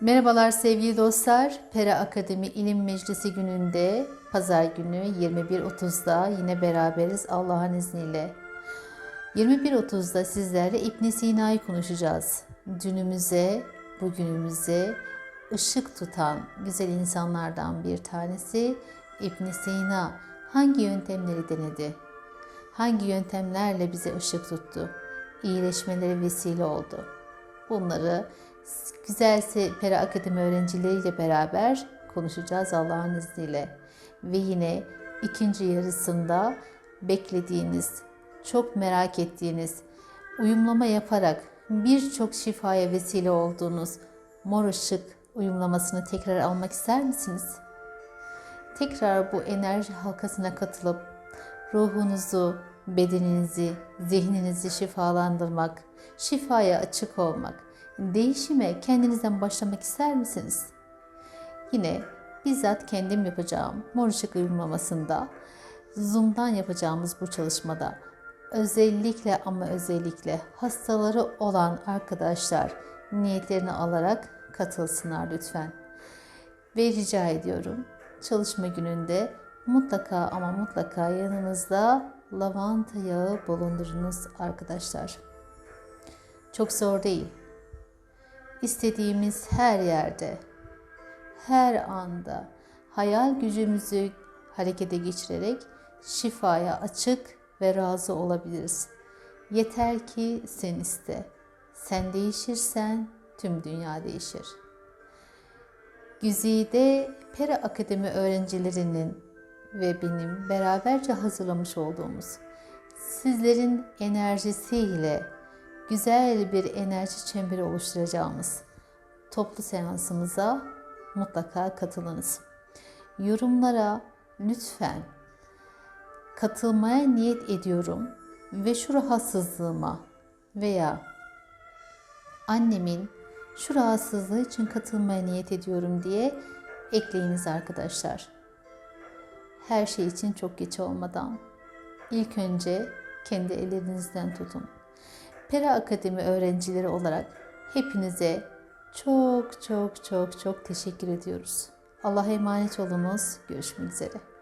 Merhabalar sevgili dostlar. Pera Akademi İlim Meclisi gününde pazar günü 21.30'da yine beraberiz Allah'ın izniyle. 21.30'da sizlerle İbn Sina'yı konuşacağız. Dünümüze, bugünümüze ışık tutan güzel insanlardan bir tanesi İbn Sina hangi yöntemleri denedi? Hangi yöntemlerle bize ışık tuttu? İyileşmelere vesile oldu. Bunları güzel Pera Akademi öğrencileriyle beraber konuşacağız Allah'ın izniyle. Ve yine ikinci yarısında beklediğiniz, çok merak ettiğiniz, uyumlama yaparak birçok şifaya vesile olduğunuz mor ışık uyumlamasını tekrar almak ister misiniz? Tekrar bu enerji halkasına katılıp ruhunuzu, bedeninizi, zihninizi şifalandırmak, şifaya açık olmak, değişime kendinizden başlamak ister misiniz? Yine bizzat kendim yapacağım mor ışık uyumlamasında Zoom'dan yapacağımız bu çalışmada özellikle ama özellikle hastaları olan arkadaşlar niyetlerini alarak katılsınlar lütfen. Ve rica ediyorum çalışma gününde mutlaka ama mutlaka yanınızda lavanta yağı bulundurunuz arkadaşlar. Çok zor değil. İstediğimiz her yerde, her anda hayal gücümüzü harekete geçirerek şifaya açık ve razı olabiliriz. Yeter ki sen iste. Sen değişirsen tüm dünya değişir. Güzide Pera Akademi öğrencilerinin ve benim beraberce hazırlamış olduğumuz sizlerin enerjisiyle güzel bir enerji çemberi oluşturacağımız toplu seansımıza mutlaka katılınız. Yorumlara lütfen katılmaya niyet ediyorum ve şu rahatsızlığıma veya annemin şu rahatsızlığı için katılmaya niyet ediyorum diye ekleyiniz arkadaşlar. Her şey için çok geç olmadan ilk önce kendi ellerinizden tutun. Pera Akademi öğrencileri olarak hepinize çok çok çok çok teşekkür ediyoruz. Allah'a emanet olunuz. Görüşmek üzere.